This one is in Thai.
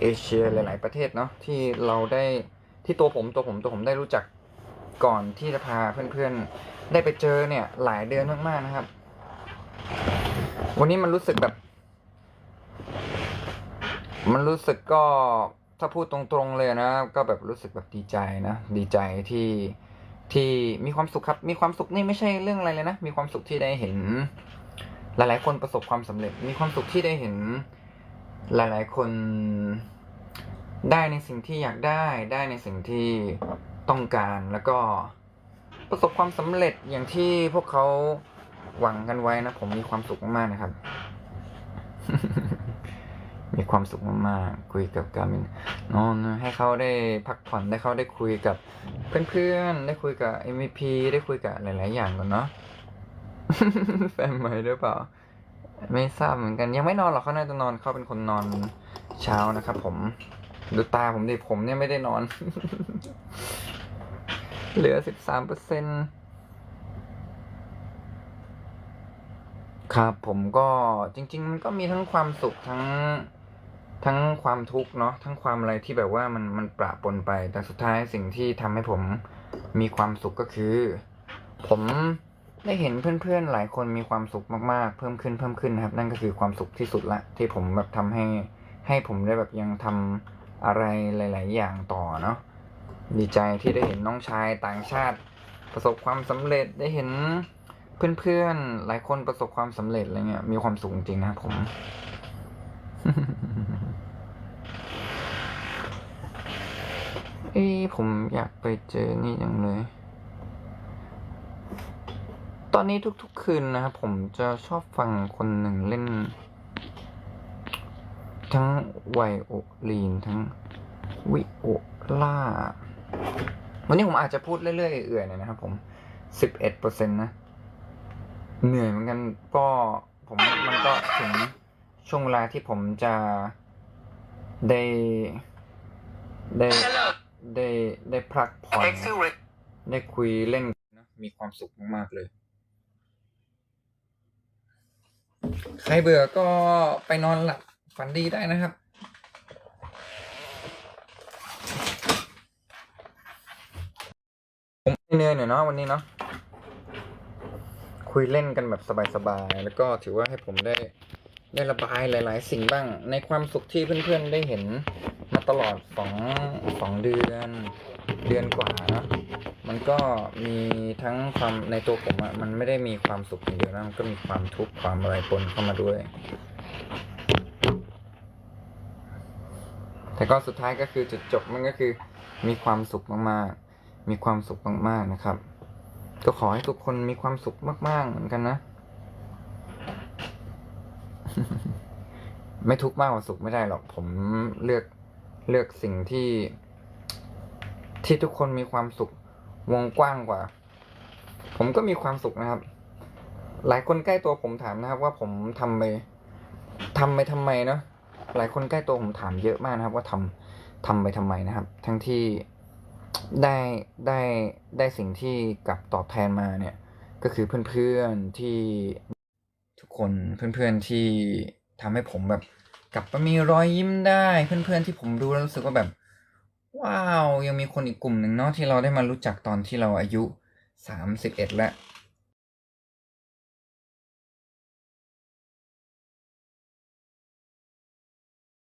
เอเชียหลาย ๆ ประเทศเนาะที่เราได้ที่ตัวผมตัวผมตัวผมได้รู้จักก่อนที่จะพาเพื่อน ๆ ได้ไปเจอเนี่ย หลายเดือนมาก ๆ นะครับ วันนี้มันรู้สึกแบบ มันรู้สึกก็ถ้าพูดตรง ๆ เลยนะ ก็แบบรู้สึกแบบดีใจนะ ดีใจที่ที่มีความสุขครับ มีความสุขนี่ไม่ใช่เรื่องอะไรเลยนะ มีความสุขที่ได้เห็น หลาย ๆ คนประสบความสำเร็จ มีความสุขที่ได้เห็น หลายๆ คนได้ในสิ่งที่อยากได้ได้ในสิ่งที่ต้องการแล้วก็ประสบความสำเร็จอย่างที่พวกเขาหวังกันไว้นะ ผมมีความสุขมากๆนะครับ มีความสุขมากๆคุยกับการมินนอนให้เขาได้พักผ่อนได้เขาได้คุยกับเพื่อนๆได้คุยกับ MVP ได้คุยกับหลาย ๆ อย่างก่อนเนาะ แฟนใหม่หรือเปล่า ไม่ทราบเหมือนกันยังไม่นอนหรอกเขาน่าจะนอนเขาเป็นคนนอนเช้านะครับผม ดูตาผมดิผมเนี่ยไม่ได้นอน เหลือสิบสามเปอร์เซ็นครับผมก็จริง ๆ มันก็มีทั้งความสุขทั้งทั้งความทุกข์เนาะทั้งความอะไรที่แบบว่ามันมันประปนไป แต่สุดท้ายสิ่งที่ทำให้ผมมีความสุขก็คือ ผม ได้เห็นเพื่อนๆหลายคนมีความสุขมากๆ เพิ่มขึ้นเพิ่มขึ้นนะครับ นั่นก็คือความสุขที่สุดละ ที่ผมแบบทำให้ให้ผมได้แบบยังทำอะไรหลาย ๆ อย่างต่อเนาะดีใจที่ได้เห็นน้องชายต่างชาติ ประสบความสำเร็จได้เห็นเพื่อนๆหลายคนประสบความสำเร็จอะไรเงี้ยมีความสุขจริงนะครับผม เอ้ผมอยากไปเจอนี่จังเลย ตอนนี้ทุกๆคืนนะครับผมจะชอบฟังคนหนึ่งเล่น ทั้งไวโอลีนทั้งวิโอลาวันนี้ผมอาจจะพูดเรื่อยๆเอื่อยๆหน่อยนะครับผมสิบเอ็ดเปอร์เซ็นต์นะ เหนื่อยเหมือนกันก็ผมมันก็ถึงช่วงเวลาที่ผมจะได้ ได้ได้ได้พักผ่อนได้คุยเล่นนะมีความสุขมากๆเลย ใครเบื่อก็ไปนอนหลับฝันดีได้นะครับผมเหนื่อยหน่อยเนาะวันนี้เนาะคุยเล่นกันแบบสบายๆแล้วก็ถือว่าให้ผมได้ได้ระบายหลาย ๆ สิ่งบ้าง ในความสุขที่เพื่อนๆได้เห็นมาตลอดสองสองเดือน เดือนกว่านะ มันก็มีทั้งความในตัวผมอะมันไม่ได้มีความสุขอย่างเดียวนะ มันก็มีความทุกข์ความอะไรปนเข้ามาด้วย แต่ก็สุดท้ายก็คือจุดจบมันก็คือ มีความสุขมากๆ มีความสุขมากๆนะครับ ก็ขอให้ทุกคนมีความสุขมาก ๆ เหมือนกันนะ ไม่ทุกข์มากกว่าสุขไม่ได้หรอก ผมเลือกเลือกสิ่งที่ ที่ทุกคนมีความสุขวงกว้างกว่า ผมก็มีความสุขนะครับ หลายคนใกล้ตัวผมถามนะครับ ว่าผมทำไปทำไปทำไมเนาะหลายคนใกล้ตัวผมถามเยอะมากนะครับ ว่าทำทำไปทำไมนะครับ ทั้งที่ได้ได้ได้สิ่งที่กลับตอบแทนมาเนี่ย ก็คือเพื่อนๆที่ทุกคนเพื่อนๆที่ทำให้ผมแบบกลับมามีรอยยิ้มได้เพื่อนๆที่ผมดูแล้วรู้สึกว่าแบบ ว้าว ยังมีคนอีกกลุ่มหนึ่งเนาะที่เราได้มารู้จักตอนที่เราอายุสามสิบเอ็ดแล้ว